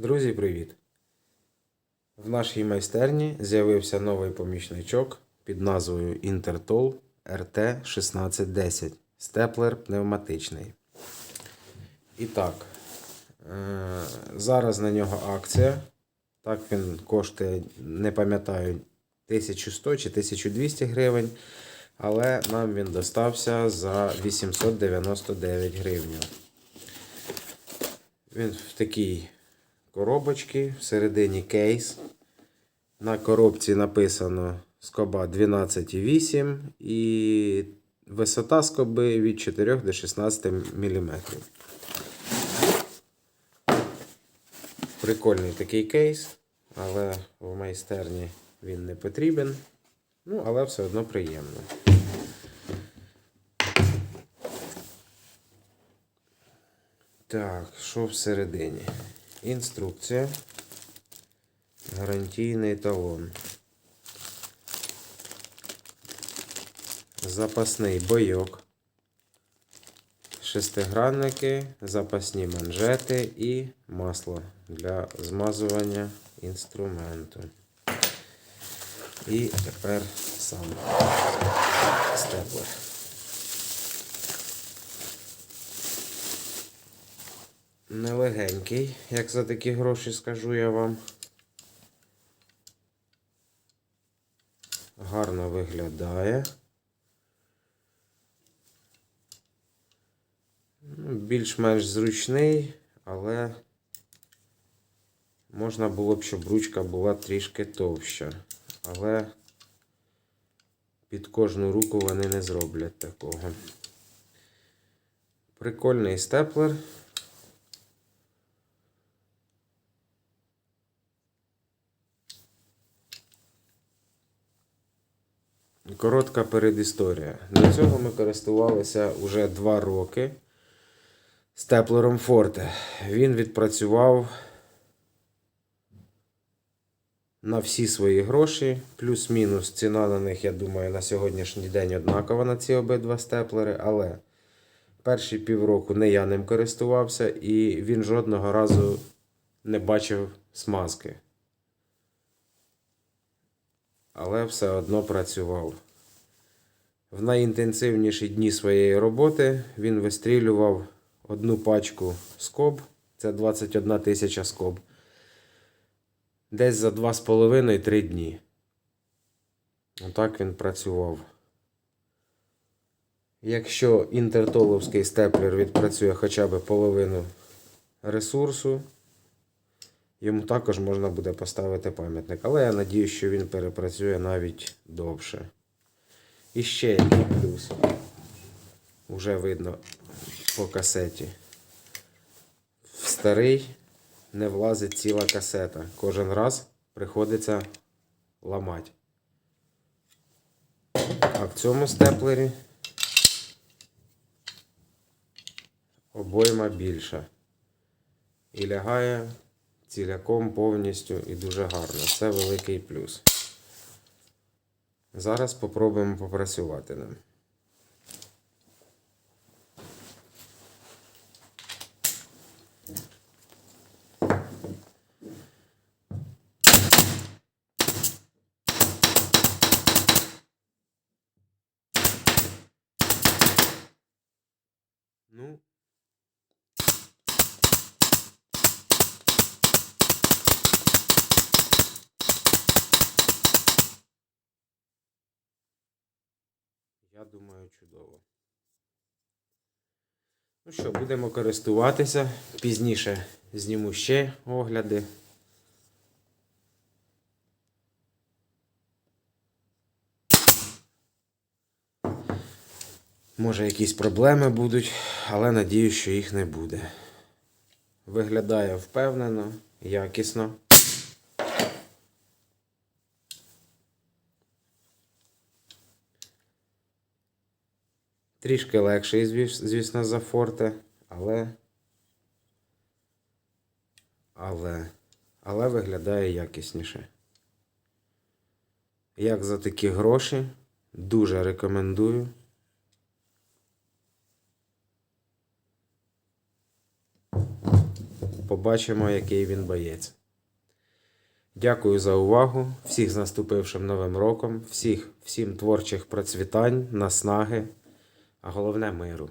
Друзі, привіт! В нашій майстерні з'явився новий помічничок під назвою Intertool RT1610 степлер пневматичний. І так, е, зараз на нього акція. Так він коштує, не пам'ятаю, 1100 чи 1200 гривень, але нам він достався за 899 гривень. Він в такій коробочці, всередині кейс. На коробці написано скоба 12,8 і висота скоби від 4 до 16 мм. Прикольний такий кейс, але в майстерні він не потрібен. Ну, але все одно приємно. Так, що всередині? Інструкція. Гарантійний талон. Запасний бойок. Шестигранники, запасні манжети і масло для змазування інструменту. І тепер сам степлер. Нелегенький, як за такі гроші скажу я вам. Гарно виглядає. Ну, Більш-менш зручний, але можна було б, щоб ручка була трішки товща. Але під кожну руку вони не зроблять такого. Прикольний степлер. Коротка передісторія. До цього ми користувалися вже 2 роки степлером Forte. Він відпрацював на всі свої гроші. Плюс-мінус ціна на них, я думаю, на сьогоднішній день однакова на ці обидва степлери. Але перші півроку не я ним користувався, і він жодного разу не бачив смазки але все одно працював. В найінтенсивніші дні своєї роботи він вистрілював одну пачку скоб, це 21 тисяча скоб, десь за 2,5-3 дні. Отак він працював. Якщо інтертоловський степлер відпрацює хоча б половину ресурсу, Йому також можна буде поставити пам'ятник. Але я надію, що він перепрацює навіть довше. І ще який плюс. Уже видно по касеті. В старий не влазить ціла касета. Кожен раз приходиться ламати. А в цьому степлері обойма більша. І лягає ціляком повністю і дуже гарно. Це великий плюс. Зараз попробуємо попрацювати ним. Ну, Я думаю, чудово. Ну що, будемо користуватися. Пізніше зніму ще огляди. Може якісь проблеми будуть, але надію, що їх не буде. Виглядає впевнено, якісно. Трішки легший, звісно, за форте, але. Але. Але виглядає якісніше. Як за такі гроші, дуже рекомендую. побачимо, який він боєць. Дякую за увагу. Всіх з наступившим новим роком, всіх, всім творчих процвітань, наснаги, а головне миру.